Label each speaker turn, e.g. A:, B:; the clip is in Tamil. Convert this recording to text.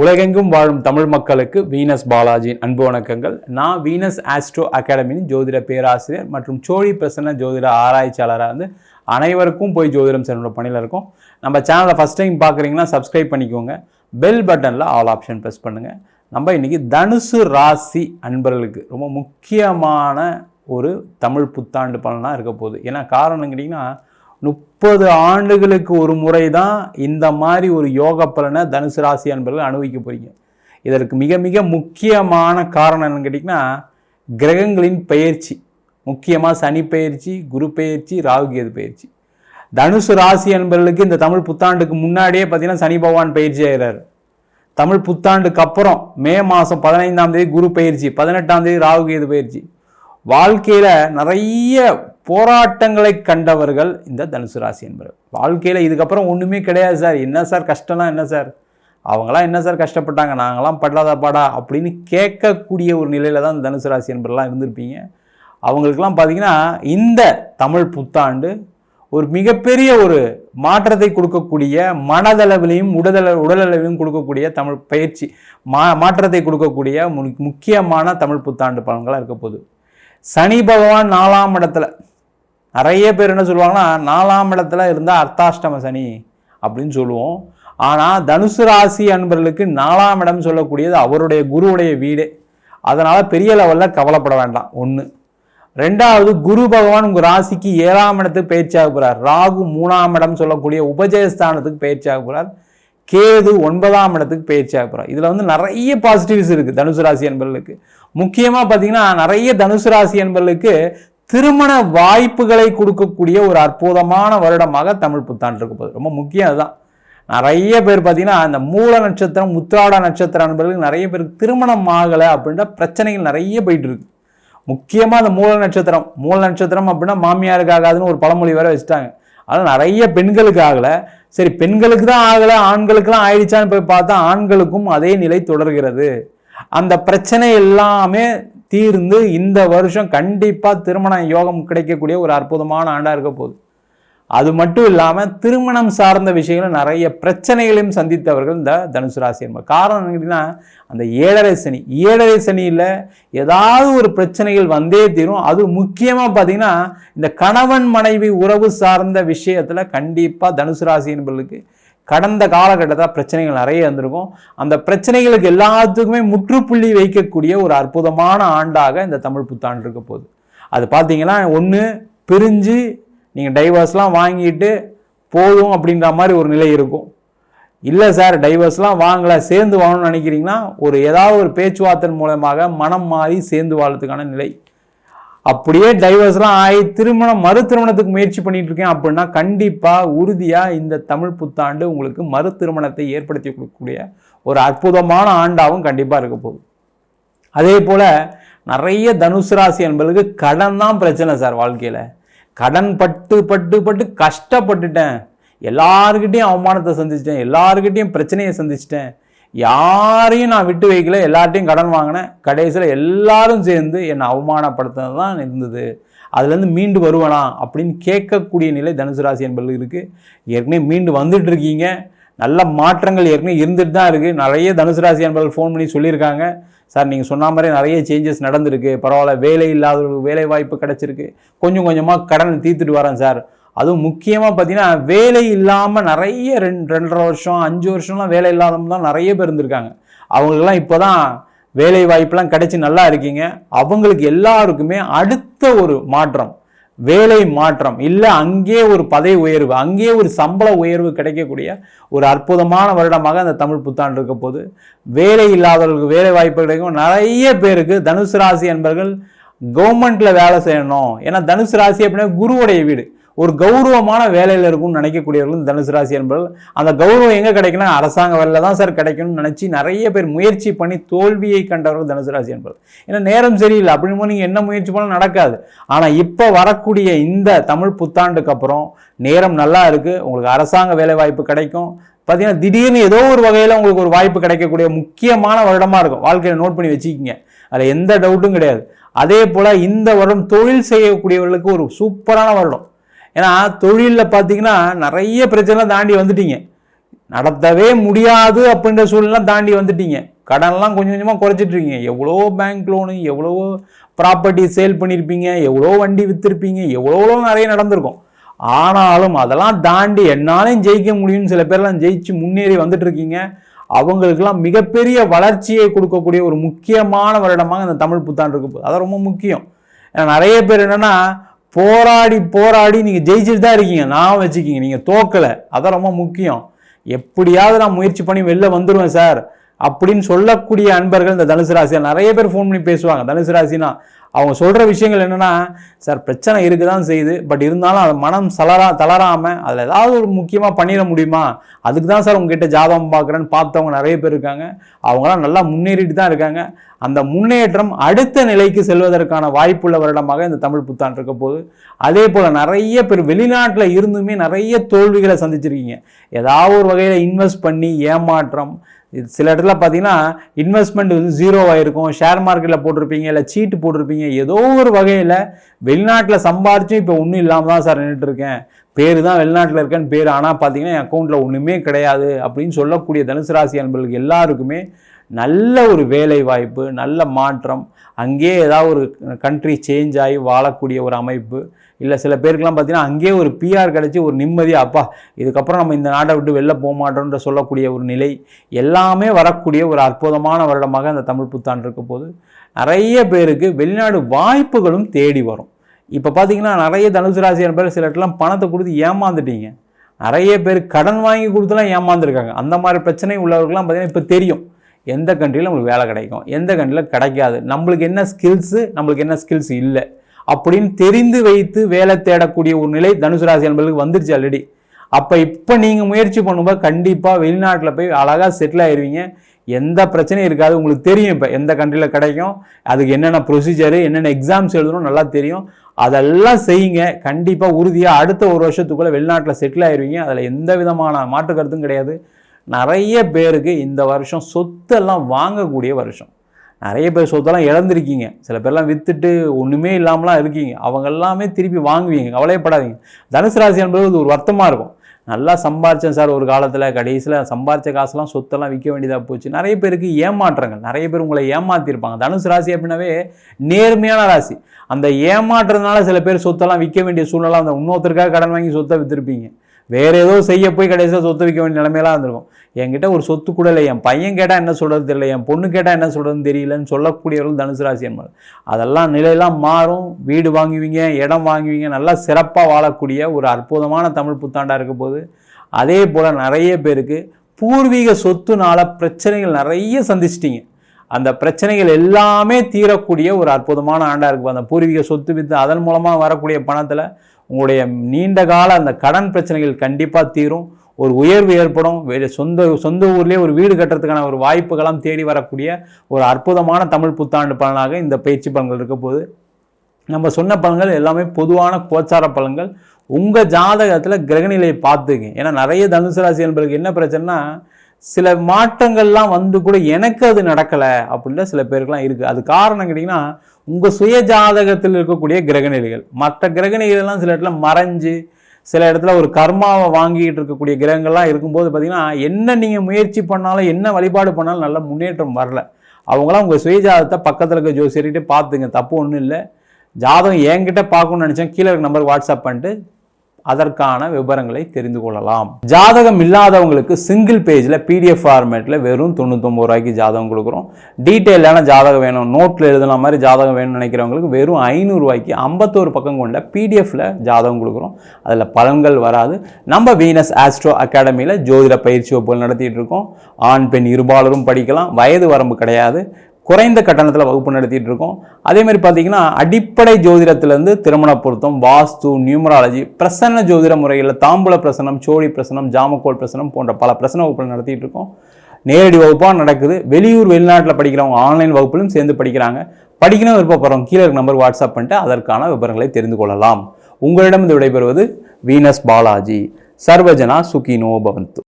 A: உலகெங்கும் வாழும் தமிழ் மக்களுக்கு வீனஸ் பாலாஜியின் அன்பு வணக்கங்கள். நான் வீனஸ் ஆஸ்ட்ரோ அகாடமியின் ஜோதிட பேராசிரியர் மற்றும் சோழி பிரசன்ன ஜோதிட ஆராய்ச்சியாளராக இருந்து அனைவருக்கும் போய் ஜோதிடம் செல்லுற பணியில் இருக்கும். நம்ம சேனலை ஃபஸ்ட் டைம் பார்க்குறீங்கன்னா சப்ஸ்கிரைப் பண்ணிக்கோங்க. பெல் பட்டனில் ஆல் ஆப்ஷன் ப்ரெஸ் பண்ணுங்கள் நம்ம இன்றைக்கி தனுசு ராசி அன்பர்களுக்கு ரொம்ப முக்கியமான ஒரு தமிழ் புத்தாண்டு பலனாக இருக்க போகுது. ஏன்னா காரணம் கேட்டிங்கன்னா முப்பது ஆண்டுகளுக்கு ஒரு முறை தான் இந்த மாதிரி ஒரு யோக பலனை தனுசு ராசி அன்பர்கள் அனுபவிக்க போகிறீங்க இதற்கு மிக மிக முக்கியமான காரணம் என்னன்னு கேட்டிங்கன்னா கிரகங்களின் பயிற்சி முக்கியமாக சனி பயிற்சி குரு பயிற்சி ராகுகேது பயிற்சி தனுசு ராசி அன்பர்களுக்கு இந்த தமிழ் புத்தாண்டுக்கு முன்னாடியே பார்த்தீங்கன்னா சனி பகவான் பயிற்சி ஆகிறார் தமிழ் புத்தாண்டுக்கு அப்புறம் மே மாதம் பதினைந்தாம் தேதி குரு பயிற்சி பதினெட்டாம் தேதி ராகுகேது பயிற்சி வாழ்க்கையில் நிறைய போராட்டங்களை கண்டவர்கள் இந்த தனுசு ராசி என்பவர் வாழ்க்கையில் இதுக்கப்புறம் ஒன்றுமே கிடையாது சார். என்ன சார் கஷ்டம்னா என்ன சார்? அவங்களாம் என்ன சார் கஷ்டப்பட்டாங்க? நாங்களாம் படாத பாடா? அப்படின்னு கேட்கக்கூடிய ஒரு நிலையில் தான் இந்த தனுசு ராசி என்பவர்கள்லாம் இருந்திருப்பீங்க. அவங்களுக்கெல்லாம் பார்த்தீங்கன்னா இந்த தமிழ் புத்தாண்டு ஒரு மிகப்பெரிய ஒரு மாற்றத்தை கொடுக்கக்கூடிய மனதளவிலையும் உடதள உடலளவிலும் கொடுக்கக்கூடிய தமிழ் பயிற்சி மா மாற்றத்தை கொடுக்கக்கூடிய முக்கியமான தமிழ் புத்தாண்டு பலன்களாக இருக்க போகுது. சனி பகவான் நாலாம் இடத்துல நிறைய பேர் என்ன சொல்லுவாங்கன்னா நாலாம் இடத்துல இருந்தால் அர்த்தாஷ்டம சனி அப்படின்னு சொல்லுவோம். ஆனால் தனுசு ராசி அன்பர்களுக்கு நாலாம் இடம் சொல்லக்கூடியது அவருடைய குருவுடைய வீடு. அதனால் பெரிய லெவலில் கவலைப்பட வேண்டாம் ஒன்று ரெண்டாவது குரு பகவான் உங்கள் ராசிக்கு ஏழாம் இடத்துக்கு பயிற்சியாக போகிறார் ராகு மூணாம் இடம் சொல்லக்கூடிய உபஜயஸ்தானத்துக்கு பயிற்சியாக போகிறார் கேது ஒன்பதாம் இடத்துக்கு பயிற்சியாக போகிறார் இதில் வந்து நிறைய பாசிட்டிவ்ஸ் இருக்குது தனுசு ராசி என்பர்களுக்கு முக்கியமாக பார்த்தீங்கன்னா நிறைய தனுசு ராசி என்பர்களுக்கு திருமண வாய்ப்புகளை கொடுக்கக்கூடிய ஒரு அற்புதமான வருடமாக தமிழ் புத்தாண்டு இருக்க போகுது. ரொம்ப முக்கியம் அதுதான். நிறைய பேர் பார்த்தீங்கன்னா அந்த மூல நட்சத்திரம் உத்திராட நட்சத்திரம் என்பவர்களுக்கு நிறைய பேருக்கு திருமணம் ஆகலை அப்படின்ற பிரச்சனைகள் நிறைய போயிட்டு இருக்கு. முக்கியமாக அந்த மூல நட்சத்திரம். மூல நட்சத்திரம் அப்படின்னா மாமியாருக்கு ஆகாதுன்னு ஒரு பழமொழி வேற வச்சுட்டாங்க. அதனால் நிறைய பெண்களுக்கு ஆகலை. சரி பெண்களுக்கு தான் ஆகலை ஆண்களுக்கெல்லாம் ஆயிடுச்சான்னு போய் பார்த்தா ஆண்களுக்கும் அதே நிலை தொடர்கிறது. அந்த பிரச்சனை எல்லாமே தீர்ந்து இந்த வருஷம் கண்டிப்பாக திருமண யோகம் கிடைக்கக்கூடிய ஒரு அற்புதமான ஆண்டாக இருக்க போகுது. அது மட்டும் இல்லாமல் திருமணம் சார்ந்த விஷயங்களும் நிறைய பிரச்சனைகளையும் சந்தித்தவர்கள் இந்த தனுசு ராசி என்பது காரணம் என்னன்னா அந்த ஏழரை சனி. ஏழரை சனியில் ஏதாவது ஒரு பிரச்சனைகள் வந்தே தீரும். அது முக்கியமாக பார்த்தீங்கன்னா இந்த கணவன் மனைவி உறவு சார்ந்த விஷயத்தில் கண்டிப்பாக தனுசு ராசி என்பவர்களுக்கு கடந்த காலகட்டத்தில் பிரச்சனைகள் நிறைய இருந்திருக்கும். அந்த பிரச்சனைகளுக்கு எல்லாத்துக்குமே முற்றுப்புள்ளி வைக்கக்கூடிய ஒரு அற்புதமான ஆண்டாக இந்த தமிழ் புத்தாண்டு இருக்க போகுது. அது பார்த்தீங்கன்னா ஒன்று பிரிஞ்சு நீங்கள் டைவர்ஸ்லாம் வாங்கிட்டு போதும் அப்படின்ற மாதிரி ஒரு நிலை இருக்கும். இல்லை சார் டைவர்ஸ்லாம் வாங்கலை சேர்ந்து வாங்கணும்னு நினைக்கிறீங்கன்னா ஒரு ஏதாவது ஒரு பேச்சுவார்த்தை மூலமாக மனம் மாறி சேர்ந்து வாழறதுக்கான நிலை. அப்படியே டைவர்ஸ்லாம் ஆகி திருமணம் மறு திருமணத்துக்கு முயற்சி பண்ணிட்டு இருக்கேன் அப்படின்னா கண்டிப்பாக உறுதியாக இந்த தமிழ் புத்தாண்டு உங்களுக்கு மறு திருமணத்தை ஏற்படுத்தி கொடுக்கக்கூடிய ஒரு அற்புதமான ஆண்டாகவும் கண்டிப்பாக இருக்க போகுது. அதே போல் நிறைய தனுசு ராசி என்பதுக்கு கடன் தான் பிரச்சனை சார் வாழ்க்கையில். கடன் பட்டு பட்டு பட்டு கஷ்டப்பட்டுட்டேன். எல்லாருக்கிட்டையும் அவமானத்தை சந்திச்சிட்டேன். எல்லாருக்கிட்டையும் பிரச்சனையை சந்திச்சிட்டேன். யாரையும் நான் விட்டு வைக்கல எல்லார்ட்டையும் கடன் வாங்கினேன். கடைசியில் எல்லாரும் சேர்ந்து என்னை அவமானப்படுத்துறது தான் இருந்தது. அதுலேருந்து மீண்டு வருவனா அப்படின்னு கேட்கக்கூடிய நிலை தனுசு ராசி என்பது இருக்குது ஏற்கனவே மீண்டு வந்துட்டு இருக்கீங்க. நல்ல மாற்றங்கள் ஏற்கனவே இருந்துட்டு தான் இருக்குது நிறைய தனுசு ராசி என்பவர்கள் ஃபோன் பண்ணி சொல்லியிருக்காங்க. சார் நீங்கள் சொன்ன மாதிரி நிறைய சேஞ்சஸ் நடந்திருக்கு. பரவாயில்ல வேலை இல்லாதவர்களுக்கு வேலை வாய்ப்பு கிடச்சிருக்கு. கொஞ்சம் கொஞ்சமாக கடன் தீர்த்துட்டு வரேன் சார். அதுவும் முக்கியமாக பார்த்தீங்கன்னா வேலை இல்லாமல் நிறைய ரெண்டு ரெண்டரை வருஷம் அஞ்சு வருஷம்லாம் வேலை இல்லாதவங்க தான் நிறைய பேர் இருந்திருக்காங்க. அவங்களுக்கெல்லாம் இப்போ தான் வேலை வாய்ப்பெல்லாம் கிடைச்சி நல்லா இருக்கீங்க. அவங்களுக்கு எல்லாருக்குமே அடுத்த ஒரு மாற்றம் வேலை மாற்றம் இல்லை அங்கே ஒரு பதவி உயர்வு அங்கே ஒரு சம்பள உயர்வு கிடைக்கக்கூடிய ஒரு அற்புதமான வருடமாக அந்த தமிழ் புத்தாண்டு இருக்க போது வேலை இல்லாதவர்களுக்கு வேலை வாய்ப்பு கிடைக்கும். நிறைய பேருக்கு தனுசு ராசி என்பவர்கள் கவர்மெண்ட்டில் வேலை செய்யணும். ஏன்னா தனுசு ராசி அப்படின்னா குருவுடைய வீடு. ஒரு கௌரவமான வேலையில் இருக்கும்னு நினைக்கக்கூடியவர்கள் தனுசு ராசி என்பவர்கள் அந்த கௌரவம் எங்கே கிடைக்குன்னா அரசாங்க வேலையில் தான் சார் கிடைக்கணும்னு நினச்சி நிறைய பேர் முயற்சி பண்ணி தோல்வியை கண்டவர்கள் தனுசு ராசி என்பவர்கள் ஏன்னா நேரம் சரியில்லை. அப்படின்னு நீங்கள் என்ன முயற்சி பண்ணாலும் நடக்காது. ஆனால் இப்போ வரக்கூடிய இந்த தமிழ் புத்தாண்டுக்கு அப்புறம் நேரம் நல்லா இருக்குது உங்களுக்கு அரசாங்க வேலை வாய்ப்பு கிடைக்கும். பார்த்தீங்கன்னா திடீர்னு ஏதோ ஒரு வகையில் உங்களுக்கு ஒரு வாய்ப்பு கிடைக்கக்கூடிய முக்கியமான வருடமாக இருக்கும். வாழ்க்கையில் நோட் பண்ணி வச்சுக்கிங்க. அதில் எந்த டவுட்டும் கிடையாது. அதே போல் இந்த வருடம் தொழில் செய்யக்கூடியவர்களுக்கு ஒரு சூப்பரான வருடம். ஏன்னா தொழிலில் பார்த்தீங்கன்னா நிறைய பிரச்சனைலாம் தாண்டி வந்துட்டீங்க. நடத்தவே முடியாது அப்படின்ற சூழ்நிலை தாண்டி வந்துட்டீங்க. கடன்லாம் கொஞ்சம் கொஞ்சமாக குறைச்சிட்ருக்கீங்க எவ்வளோ பேங்க் லோனு எவ்வளோ ப்ராப்பர்ட்டி சேல் பண்ணியிருப்பீங்க எவ்வளோ வண்டி விற்றுருப்பீங்க எவ்வளோ நிறைய நடந்திருக்கும். ஆனாலும் அதெல்லாம் தாண்டி என்னாலையும் ஜெயிக்க முடியும்னு சில பேர்லாம் ஜெயிச்சு முன்னேறி வந்துட்டுருக்கீங்க அவங்களுக்கெல்லாம் மிகப்பெரிய வளர்ச்சியை கொடுக்கக்கூடிய ஒரு முக்கியமான வருடமாக இந்த தமிழ் புத்தாண்டு இருக்கு போகுது. அது ரொம்ப முக்கியம். ஏன்னா நிறைய பேர் என்னென்னா போராடி போராடி நீங்கள் ஜெயிச்சுட்டு தான் இருக்கீங்க. நான் வச்சுக்கிங்க நீங்கள் தோக்கலை. அதான் ரொம்ப முக்கியம். எப்படியாவது நான் முயற்சி பண்ணி வெளில வந்துடுவேன் சார். அப்படின்னு சொல்லக்கூடிய அன்பர்கள் இந்த தனுசு ராசியில் நிறைய பேர் ஃபோன் பண்ணி பேசுவாங்க. தனுசு ராசினா அவங்க சொல்கிற விஷயங்கள் என்னென்னா சார் பிரச்சனை இருக்க தான் செய்யுது. பட் இருந்தாலும் அது மனம் சலரா தளராமல் அதில் ஏதாவது ஒரு முக்கியமாக பண்ணிட முடியுமா? அதுக்கு தான் சார் உங்ககிட்ட ஜாதகம் பார்க்குறேன்னு பார்த்தவங்க நிறைய பேர் இருக்காங்க. அவங்களாம் நல்லா முன்னேறிட்டு தான் இருக்காங்க. அந்த முன்னேற்றம் அடுத்த நிலைக்கு செல்வதற்கான வாய்ப்புள்ள வருடமாக இந்த தமிழ் புத்தாண்டு இருக்க போகுது. அதே போல் நிறைய பேர் வெளிநாட்டில் இருந்துமே நிறைய தோல்விகளை சந்திச்சிருக்கீங்க. ஏதாவது ஒரு வகையில் இன்வெஸ்ட் பண்ணி ஏமாற்றம் சில இடத்துல பார்த்தீங்கன்னா இன்வெஸ்ட்மெண்ட் வந்து ஜீரோ இருக்கும் ஷேர் மார்க்கெட்டில் போட்டிருப்பீங்க இல்லை சீட்டு போட்டிருப்பீங்க ஏதோ ஒரு வகையில் வெளிநாட்டில் சம்பாரிச்சும் இப்போ ஒன்றும் இல்லாமல் தான் சார் நின்றுட்டுருக்கேன் பேர் தான் வெளிநாட்டில் இருக்கேன்னு பேர். ஆனால் பார்த்தீங்கன்னா என் அக்கௌண்ட்டில் ஒன்றுமே கிடையாது அப்படின்னு சொல்லக்கூடிய தனுசு ராசி அன்பர்களுக்கு எல்லாருக்குமே நல்ல ஒரு வேலை வாய்ப்பு நல்ல மாற்றம் அங்கேயே ஏதாவது ஒரு கண்ட்ரி சேஞ்ச் ஆகி வாழக்கூடிய ஒரு அமைப்பு. இல்லை சில பேருக்குலாம் பார்த்தீங்கன்னா அங்கேயே ஒரு பிஆர் கிடச்சி ஒரு நிம்மதியாக அப்பா இதுக்கப்புறம் நம்ம இந்த நாட்டை விட்டு வெளில போக மாட்டோன்ற சொல்லக்கூடிய ஒரு நிலை எல்லாமே வரக்கூடிய ஒரு அற்புதமான வருடமாக அந்த தமிழ் புத்தாண்டு இருக்க போது நிறைய பேருக்கு வெளிநாடு வாய்ப்புகளும் தேடி வரும். இப்போ பார்த்தீங்கன்னா நிறைய தனுசு ராசியான பேர் சில இடத்துலாம் பணத்தை கொடுத்து ஏமாந்துட்டீங்க. நிறைய பேர் கடன் வாங்கி கொடுத்துலாம் ஏமாந்துருக்காங்க. அந்த மாதிரி பிரச்சனை உள்ளவர்கள்லாம் பார்த்தீங்கன்னா இப்போ தெரியும். எந்த கண்ட்ரியில் நம்மளுக்கு வேலை கிடைக்கும்? எந்த கண்ட்ரியில் கிடைக்காது? நம்மளுக்கு என்ன ஸ்கில்ஸு நம்மளுக்கு என்ன ஸ்கில்ஸ் இல்லை. அப்படின்னு தெரிந்து வைத்து வேலை தேடக்கூடிய ஒரு நிலை தனுசு ராசி என்பதுக்கு வந்துருச்சு ஆல்ரெடி அப்போ இப்போ நீங்கள் முயற்சி பண்ணும்போது கண்டிப்பாக வெளிநாட்டில் போய் அழகாக செட்டில் ஆயிடுவீங்க எந்த பிரச்சனையும் இருக்காது. உங்களுக்கு தெரியும் இப்போ எந்த கண்ட்ரியில் கிடைக்கும் அதுக்கு என்னென்ன ப்ரொசீஜரு என்னென்ன எக்ஸாம்ஸ் எழுதணும் நல்லா தெரியும். அதெல்லாம் செய்யுங்க. கண்டிப்பாக உறுதியாக அடுத்த ஒரு வருஷத்துக்குள்ளே வெளிநாட்டில் செட்டில் ஆயிடுவீங்க அதில் எந்த விதமான மாற்று கருத்தும் கிடையாது. நிறைய பேருக்கு இந்த வருஷம் சொத்தெல்லாம் வாங்கக்கூடிய வருஷம். நிறைய பேர் சொத்தெல்லாம் இழந்திருக்கீங்க. சில பேர்லாம் விற்றுட்டு ஒன்றுமே இல்லாமலாம் இருக்கீங்க. அவங்க எல்லாமே திருப்பி வாங்குவீங்க. கவலையப்படாதீங்க. தனுசு ராசி என்பது ஒரு வருத்தமாக இருக்கும். நல்லா சம்பாரித்தேன் சார் ஒரு காலத்தில். கடைசியில் சம்பாரித்த காசுலாம் சொத்தெல்லாம் விற்க வேண்டியதாக போச்சு. நிறைய பேருக்கு ஏமாற்றங்கள். நிறைய பேர் உங்களை ஏமாற்றிருப்பாங்க தனுசு ராசி அப்படின்னாவே நேர்மையான ராசி. அந்த ஏமாற்றுறதுனால சில பேர் சொத்தெல்லாம் விற்க வேண்டிய சூழ்நிலை அந்த இன்னொருத்தருக்காக கடன் வாங்கி சொத்தை விற்றுருப்பீங்க வேறு ஏதோ செய்ய போய் கடைசியாக சொத்து வைக்க வேண்டிய நிலைமையெல்லாம் இருந்திருக்கும் என்கிட்ட ஒரு சொத்து கூட இல்லை. என் பையன் கேட்டால் என்ன சொல்கிறது தெரியல. என் பொண்ணு கேட்டால் என்ன சொல்கிறதுன்னு தெரியலன்னு சொல்லக்கூடியவர்கள் தனுசு ராசி என்பது அதெல்லாம் நிலையெல்லாம் மாறும். வீடு வாங்குவீங்க இடம் வாங்குவீங்க. நல்லா சிறப்பாக வாழக்கூடிய ஒரு அற்புதமான தமிழ் புத்தாண்டாக இருக்க போது அதே போல் நிறைய பேருக்கு பூர்வீக சொத்துனால பிரச்சனைகள் நிறைய சந்திச்சிட்டிங்க. அந்த பிரச்சனைகள் எல்லாமே தீரக்கூடிய ஒரு அற்புதமான ஆண்டாக இருக்குது அந்த பூர்வீக சொத்து வித்து அதன் மூலமாக வரக்கூடிய பணத்தில் உங்களுடைய நீண்ட கால அந்த கடன் பிரச்சனைகள் கண்டிப்பாக தீரும். ஒரு உயர்வு ஏற்படும். வேறு சொந்த சொந்த ஊர்லேயே ஒரு வீடு கட்டுறதுக்கான ஒரு வாய்ப்புகளாம் தேடி வரக்கூடிய ஒரு அற்புதமான தமிழ் புத்தாண்டு பலனாக இந்த பயிற்சி பலன்கள் இருக்க போது நம்ம சொன்ன பலன்கள் எல்லாமே பொதுவான கோச்சார பலன்கள். உங்கள் ஜாதகத்தில் கிரகநிலையை பார்த்துங்க. ஏன்னா நிறைய தனுசு ராசி என்பதுக்கு என்ன பிரச்சனைனா சில மாற்றங்கள்லாம் வந்து கூட எனக்கு அது நடக்கலை அப்படின்ற சில பேருக்குலாம் இருக்குது அது காரணம் கேட்டிங்கன்னா உங்கள் சுய ஜாதகத்தில் இருக்கக்கூடிய கிரகநிலைகள். மற்ற கிரகநிலைகள்லாம் சில இடத்துல மறைஞ்சு சில இடத்துல ஒரு கர்மாவை வாங்கிட்டு இருக்கக்கூடிய கிரகங்கள்லாம் இருக்கும்போது பார்த்திங்கன்னா என்ன நீங்கள் முயற்சி பண்ணாலும் என்ன வழிபாடு பண்ணாலும் நல்ல முன்னேற்றம் வரல. அவங்களாம் உங்கள் சுயஜாதத்தை பக்கத்தில் இருக்க ஜோசியர்கிட்ட பார்த்துங்க. தப்பு ஒன்றும் இல்லை. ஜாதகம் என்கிட்ட பார்க்கணும்னு நினச்சேன். கீழே இருக்க நம்பருக்கு வாட்ஸ்அப் பண்ணிட்டு அதற்கான விவரங்களை தெரிந்து கொள்ளலாம். ஜாதகம் இல்லாதவங்களுக்கு சிங்கிள் பேஜில் பிடிஎஃப் ஃபார்மேட்டில் வெறும் தொண்ணூத்தொம்பது ரூபாய்க்கு ஜாதகம் கொடுக்குறோம். டீட்டெயிலான ஜாதகம் வேணும். நோட்டில் எழுதுன மாதிரி ஜாதகம் வேணும்னு நினைக்கிறவங்களுக்கு வெறும் ஐநூறுரூவாய்க்கு ஐம்பத்தோரு பக்கம் கொண்ட பிடிஎஃப்பில் ஜாதகம் கொடுக்குறோம். அதில் பலன்கள் வராது. நம்ம வீனஸ் ஆஸ்ட்ரோ அகாடமியில் ஜோதிட பயிற்சி வகுப்புகள் நடத்திட்டு இருக்கோம். ஆண் பெண் இருபாலரும் படிக்கலாம். வயது வரம்பு கிடையாது. குறைந்த கட்டணத்தில் வகுப்பு நடத்திட்டு இருக்கோம் அதேமாதிரி பார்த்தீங்கன்னா அடிப்படை ஜோதிடத்திலேருந்து திருமண பொருத்தம் வாஸ்து நியூமராலஜி பிரசன்ன ஜோதிட முறையில் தாம்பூல பிரசனம் சோழி பிரசனம் ஜாமக்கோல் பிரசனம் போன்ற பல பிரசன வகுப்புகள் நடத்திட்டு இருக்கோம் நேரடி வகுப்பாக நடக்குது. வெளியூர் வெளிநாட்டில் படிக்கிறவங்க ஆன்லைன் வகுப்பிலும் சேர்ந்து படிக்கிறாங்க. படிக்கணும் விருப்பப்படுறவங்க கீழே இருக்க நம்பர் வாட்ஸ்அப் பண்ணிட்டு அதற்கான விவரங்களை தெரிந்து கொள்ளலாம். உங்களிடம் இது விடைபெறுவது வீனஸ் பாலாஜி. சர்வஜனா சுகினோ பவந்து